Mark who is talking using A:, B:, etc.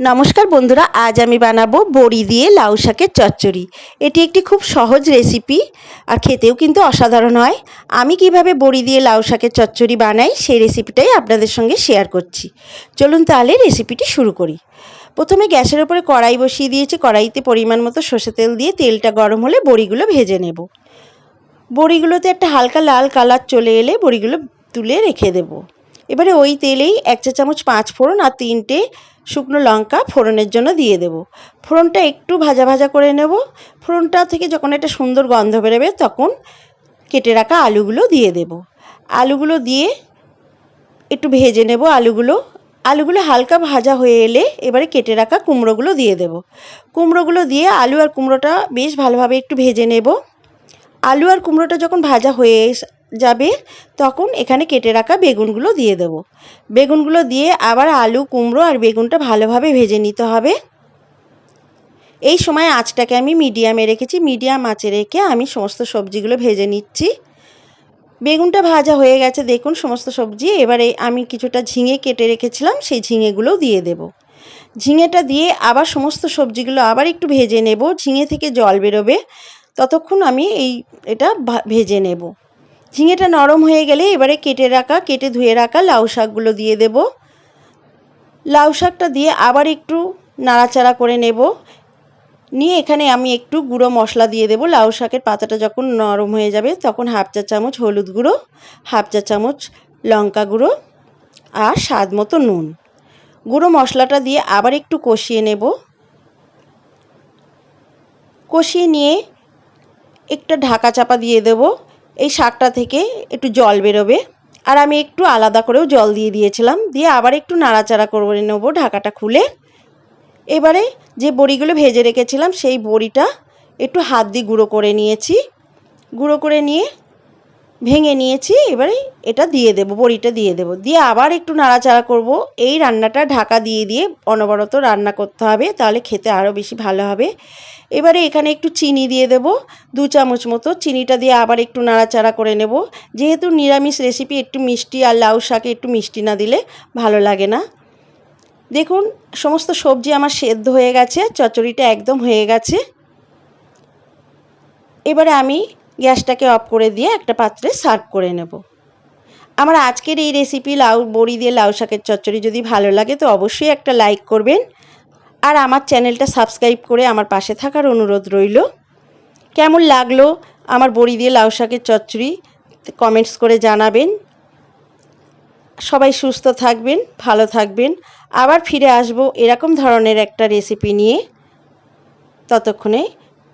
A: নমস্কার বন্ধুরা, আজ আমি বানাবো বড়ি দিয়ে লাউ শাকের চচ্চড়ি। এটি একটি খুব সহজ রেসিপি আর খেতেও কিন্তু অসাধারণ হয়। আমি কীভাবে বড়ি দিয়ে লাউ শাকের চচ্চড়ি বানাই সেই রেসিপিটাই আপনাদের সঙ্গে শেয়ার করছি। চলুন তাহলে রেসিপিটি শুরু করি। প্রথমে গ্যাসের উপরে কড়াই বসিয়ে দিয়েছি। কড়াইতে পরিমাণ মতো সর্ষে তেল দিয়ে তেলটা গরম হলে বড়িগুলো ভেজে নেব। বড়িগুলোতে একটা হালকা লাল কালার চলে এলে বড়িগুলো তুলে রেখে দেবো। এবারে ওই তেলেই এক চা চামচ পাঁচ ফোড়ন আর তিনটে শুকনো লঙ্কা ফোড়নের জন্য দিয়ে দেব। ফোড়নটা একটু ভাজা ভাজা করে নেব। ফোড়নটা থেকে যখন একটা সুন্দর গন্ধ বেরোবে তখন কেটে রাখা আলুগুলো দিয়ে দেব। আলুগুলো দিয়ে একটু ভেজে নেব আলুগুলো। আলুগুলো হালকা ভাজা হয়ে এলে এবারে কেটে রাখা কুমড়োগুলো দিয়ে দেব। কুমড়োগুলো দিয়ে আলু আর কুমড়োটা বেশ ভালোভাবে একটু ভেজে নেব। আলু আর কুমড়োটা যখন ভাজা হয়ে যাবে, তখন এখানে কেটে রাখা বেগুনগুলো দিয়ে দেব। বেগুনগুলো দিয়ে আবার আলু, কুমড়ো আর বেগুনটা ভালোভাবে ভেজে নিতে হবে। এই সময় আঁচটাকে আমি মিডিয়ামে রেখেছি, মিডিয়াম আঁচে রেখে আমি সমস্ত সবজিগুলো ভেজে নিচ্ছি। বেগুনটা ভাজা হয়ে গেছে, দেখুন সমস্ত সবজি। এবারে আমি কিছুটা ঝিঙে কেটে রেখেছিলাম, সেই ঝিঙেগুলো দিয়ে দেব। ঝিঙেটা দিয়ে আবার সমস্ত সবজিগুলো আবার একটু ভেজে নেব, ঝিঙে থেকে জল বেরোবে। ততক্ষণ আমি এই, এটা ভেজে নেব। ঝিঙেটা নরম হয়ে গেলে এবারে কেটে রাখা, কেটে ধুয়ে রাখা লাউ শাকগুলো দিয়ে দেব। লাউ শাকটা দিয়ে আবার একটু নাড়াচাড়া করে নেব। নিয়ে এখানে আমি একটু গুঁড়ো মশলা দিয়ে দেবো। লাউ শাকের পাতাটা যখন নরম হয়ে যাবে তখন হাফ চা চামচ হলুদ গুঁড়ো, হাফ চা চামচ লঙ্কা গুঁড়ো আর স্বাদ মতো নুন। গুঁড়ো মশলাটা দিয়ে আবার একটু কষিয়ে নেব। কষিয়ে নিয়ে একটা ঢাকা চাপা দিয়ে দেবো। এই শাকটা থেকে একটু জল বেরোবে। আর আমি একটু আলাদা করেও জল দিয়ে দিয়েছিলাম। দিয়ে আবার একটু নাড়াচাড়া করে নেব ঢাকাটা খুলে। এবারে যে বড়িগুলো ভেজে রেখেছিলাম, সেই বড়িটা একটু হাত দিয়ে গুঁড়ো করে নিয়েছি। গুঁড়ো করে নিয়ে ভেঙে নিয়েছি, এবারে এটা দিয়ে দেবো, বড়িটা দিয়ে দেবো। দিয়ে আবার একটু নাড়াচাড়া করব। এই রান্নাটা ঢাকা দিয়ে দিয়ে অনবরত রান্না করতে হবে, তাহলে খেতে আরও বেশি ভালো হবে। এবারে এখানে একটু চিনি দিয়ে দেব, দু চামচ মতো চিনিটা দিয়ে আবার একটু নাড়াচাড়া করে নেব। যেহেতু নিরামিষ রেসিপি একটু মিষ্টি আর লাউ শাকে একটু মিষ্টি না দিলে ভালো লাগে না। দেখুন, সমস্ত সবজি আমার সেদ্ধ হয়ে গেছে চচড়িটা একদম হয়ে গেছে। এবারে আমি গ্যাসটাকে অফ করে দিয়ে একটা পাত্রে সার্ভ করে নেব। আমার আজকের এই রেসিপি লাউ, বড়ি দিয়ে লাউ শাকের চচ্চড়ি যদি ভালো লাগে তো অবশ্যই একটা লাইক করবেন। আর আমার চ্যানেলটা সাবস্ক্রাইব করে আমার পাশে থাকার অনুরোধ রইল। কেমন লাগল আমার বড়ি দিয়ে লাউ শাকের চচ্চড়ি? কমেন্টস করে জানাবেন। সবাই সুস্থ থাকবেন, ভালো থাকবেন। আবার ফিরে আসব এরকম ধরনের একটা রেসিপি নিয়ে। ততক্ষণে